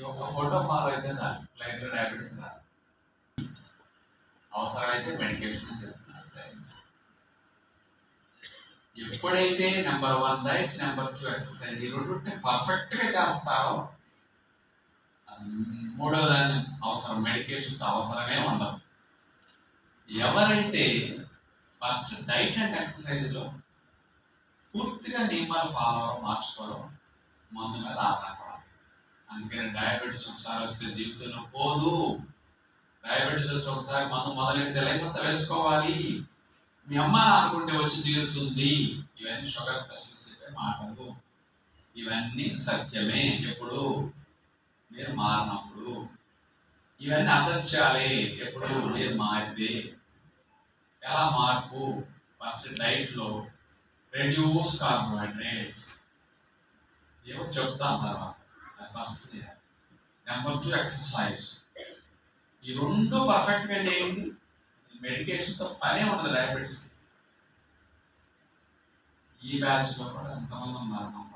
ఈ ఒక్క photo follow అయితే చాలు లైఫ్లో డయాబెటీస్ రాదు అవసరమైతే మెడికేషన్ అని చెప్తున్నారు సైన్స్ ఎప్పుడైతే number one diet number two exercise ఈ రెండు పర్ఫెక్ట్గా చేస్తారో మూడో దాని అవసరం మెడికేషన్ అవసరమే ఉండదు. ఎవరైతే ఫస్ట్ డైట్ అండ్ ఎక్సర్సైజ్లో పూర్తిగా నియమాలు ఫాలో అవ్వడం మార్చుకోవడం మందు మీద ఆధారపడాలి అందుకని డయాబెటీస్ ఒకసారి వస్తే జీవితంలో పోదు. డయాబెటీస్ వచ్చి ఒకసారి మందు మొదలెడితే లేకపోతే వేసుకోవాలి. మీ అమ్మ అనుకుంటే వచ్చి తీరుతుంది. ఇవన్నీ షుగర్ స్పెషలిస్ట్ చెప్పే మాటలు. ఇవన్నీ సత్యమే ఎప్పుడు. మీరు మారినప్పుడు. ఇవన్నీ అసత్యాలే ఎప్పుడు. మీరు మారితే ఎలా మార్పు? ఫస్ట్ డైట్లో రెడ్యూస్ కార్బోహైడ్రేట్స్ ఏమో చెప్తాను తర్వాత. ఫస్ట్ నెంబర్ టూ ఎక్సర్సైజ్ ఈ రెండు పర్ఫెక్ట్గా చేయండి. మెడికేషన్తో పనే ఉండదు డయాబెటీస్ ఈ బ్యాచ్లో కూడా ఎంతమంది ఉన్నారు మనం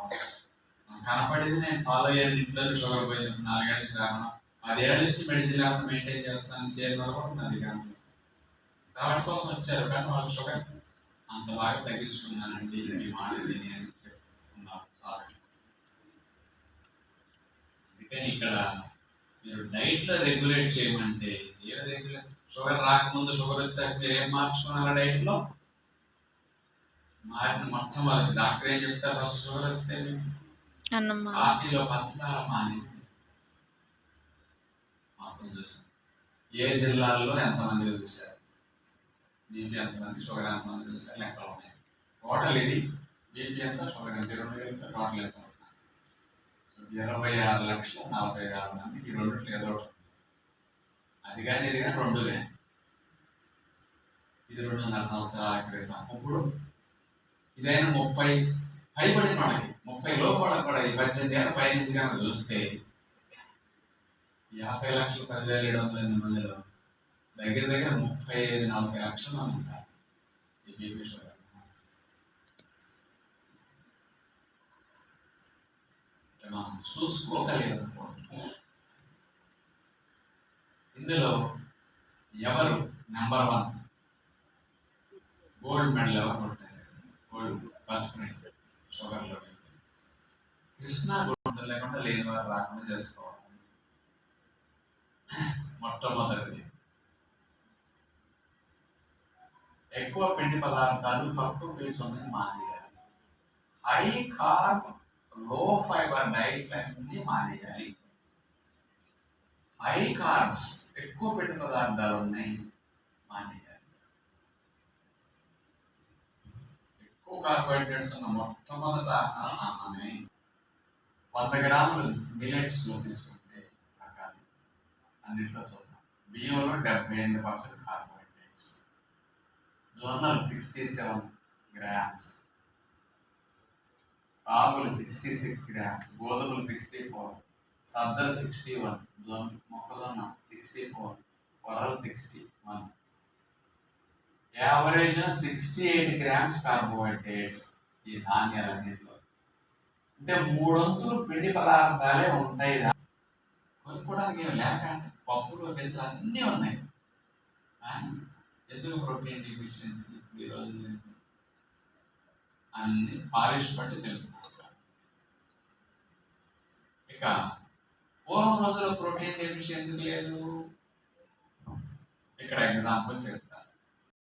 నాకు కనపడేది నేను ఫాలో అయ్యాను ఇంట్లో షుగర్ పోయింది నాలుగేళ్ళ నుంచి రావడం. పదేళ్ళ నుంచి మెడిసిన్ లేకుండా మెయింటైన్ చేస్తాను చేయడం వల్ల కూడా ఉన్నది కానీ కాబట్టి కోసం వచ్చారు. కానీ వాళ్ళు షుగర్ అంత బాగా తగ్గించుకున్నానండి. ఈ మాట విని అని చెప్పుకున్నారు సార్ అందుకని ఇక్కడ మీరు డైట్లో రెగ్యులేట్ చేయమంటే ఏ రెగ్యులేట్ షుగర్ రాకముందు షుగర్ వచ్చాక మీరు ఏం మార్చుకున్నారా డైట్లో మారిన మొట్టమొదటి డాక్టర్ ఏం చెప్తారు? ఫస్ట్ షుగర్ వస్తే కాఫీలో పంచదార మాని మొత్తం చూసాం. ఏ జిల్లాల్లో ఎంతమంది చూశారు? బీపీ ఎంతమంది షుగర్ ఎంతమంది చూశారు? లెక్కలు ఉన్నాయి. టోటల్ ఇది. బీపీ ఎంత షుగర్ ఎంత? ఎంత? టోటల్ ఎంత? ఇరవై ఆరు లక్షల నలభై ఆరు మంది ఈ రెండు ఏదో అది కానీ ఇది కానీ రెండు కానీ ఇది రెండున్నర సంవత్సరాల క్రితం ఇప్పుడు ఇదైనా ముప్పై పైబడిన వాళ్ళకి ముప్పై లోపల కూడా ఈ పద్దెనిమిది ఏళ్ళ పైనుంచి కనుక చూస్తే యాభై లక్షల పదివేల ఏడు వందల ఎనిమిది మందిలో దగ్గర దగ్గర ముప్పై ఐదు నలభై లక్షల మంది ఉంటారు ఈ బీపీ షుగర్ అంటే మనం చూసుకోగలిగినప్పుడు ఇందులో ఎవరు నెంబర్ వన్ గోల్డ్ మెడల్ ఎవరు కొడతారు? గోల్డ్ ఫస్ట్ ప్రైజ్ షుగర్లో కృష్ణా గుణంతో లేకుండా లేని వారు రాకుండా చేసుకోవాలి. మొట్టమొదటిది. ఎక్కువ పిండి పదార్థాలు తక్కువ పీల్స్ ఉన్నది మానేయాలి high carb low fibre diet అన్ని మానేయాలి హై కార్బ్స్ ఎక్కువ పెట్టిన పదార్థాలు ఉన్నాయి మానేయాలి. ఎక్కువ కార్బోహైడ్రేట్స్ ఉన్న మొట్టమొదట ఆహారమే. వంద గ్రాములు మిలెట్స్లో తీసుకుంటే రకాలు. అన్నిట్లో చూద్దాం. బియ్యంలో డెబ్బై ఎనిమిది పర్సెంట్ కార్బోహైడ్రేట్స్ జొన్నలు సిక్స్టీ సెవెన్ గ్రామ్స్ రాగులు సిక్స్టీ సిక్స్ గ్రామ్స్ గోధుమలు సిక్స్టీ ఫోర్ సజ్జలు సిక్స్టీ వన్ జొన్న మొక్కజొన్న సిక్స్టీ ఫోర్ కొర్రలు sixty one average sixty eight grams carbohydrates ఈ ధాన్యాలన్నింటిలో. అంటే మూడొంతులు పిండి పదార్థాలే ఉంటాయి కొనుక్కోవడానికి ఏం లేక అంటే పప్పులు గింజలు అన్నీ ఉన్నాయి. ఎందుకు ప్రోటీన్ డిఫిషియన్సీ ఈ రోజు అన్ని పాలిష్ బట్టి తెలుపుతున్నారు ఇక పూర్వం రోజుల్లో ప్రోటీన్ డెఫిషియన్సీ ఎందుకు లేదు. ఇక్కడ ఎగ్జాంపుల్ చెప్తాను.